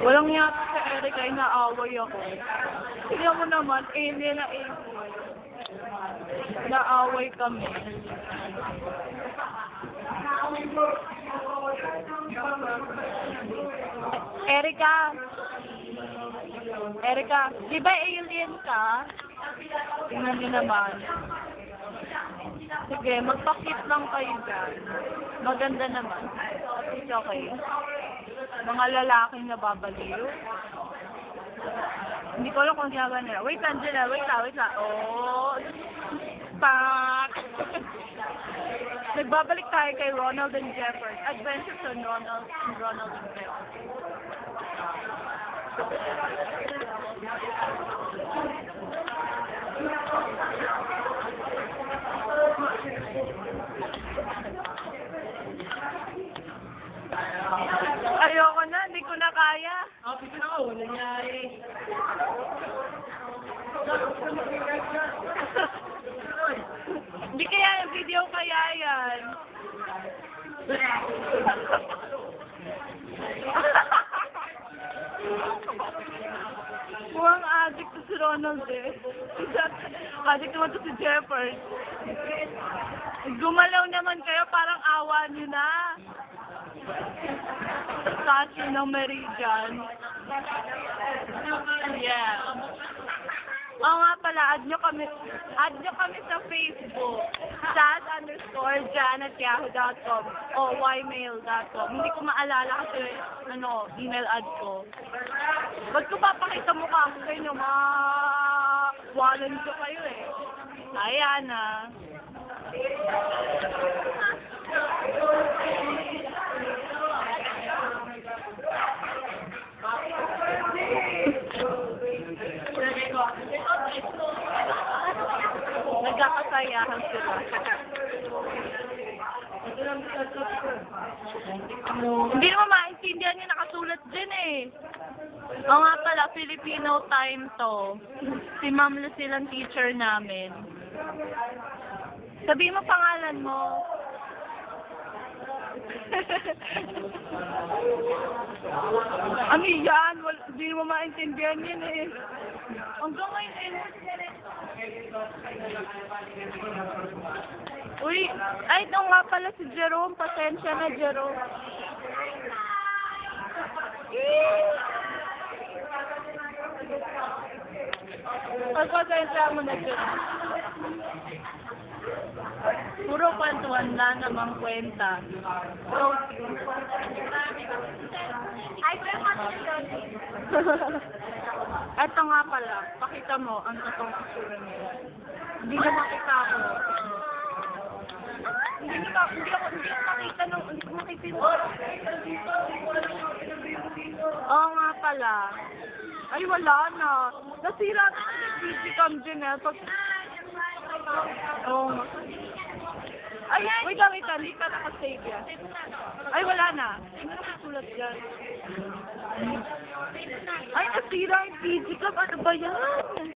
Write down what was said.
Walang yata sa Erica, inaaway ako. Tignan mo naman, alien na alien. Naaway kami. Erica! Erica, di ba alien ka? Tingnan niyo naman. Sige, magpakit lang kayo dyan. Maganda naman. Okay. Mga lalaking nababaliw. Hindi ko alam kung ginagawa nila. Wait, Angela. Wait lang, wait lang. Oh. Pak! Nagbabalik tayo kay Ronald and Jeffers. Adventures on Ronald and Ronald and Jeffers. Ayoko na, hindi ko na kaya. Happy ka ako, wala. Hindi kaya yung video kaya yan. Mukhang addict to si Ronald eh. addict naman to si Jeffers. Gumalaw naman kayo, parang awa nyo na. Statue ng Meridian. Yeah. Oo nga pala, add nyo kami, add nyo kami sa Facebook. Chat underscore janetyahu.com o ymail.com. Hindi ko maalala kasi, ano, email ad ko. Ba't ko papakita mukha ko sa inyo? Mawalan ko kayo eh. Ayan ah. Nagkakasayahan sila. Hindi naman maintindihan yung nakasulat dyan eh. Oo nga pala, Filipino time to. Si Ma'am Lucille ang teacher namin. Sabihin mo pangalan mo. ano yan? Hindi mo maintindihan yun eh. Hanggang ngayon. Uy, ay, ito nga pala si Jerome. Pasensya na, Jerome. Pagpasensya mo na, Jerome. Puro kwentuhan na namang kwenta. Ay, pero Eto nga pala, pakita mo ang totoong itsura niya. Hindi na makita ako. Hindi ko, hindi ako, hindi ko makita nung, hindi ko makita yung... Oo nga pala. Ay, wala na. Nasira na yung PC cam. Pag... Oo nga. Wait lang, lang. Hindi ka nakasave yan. Ay, wala na. Ano nakasulat dyan? Ay, nasira yung cam. Ano ba yan?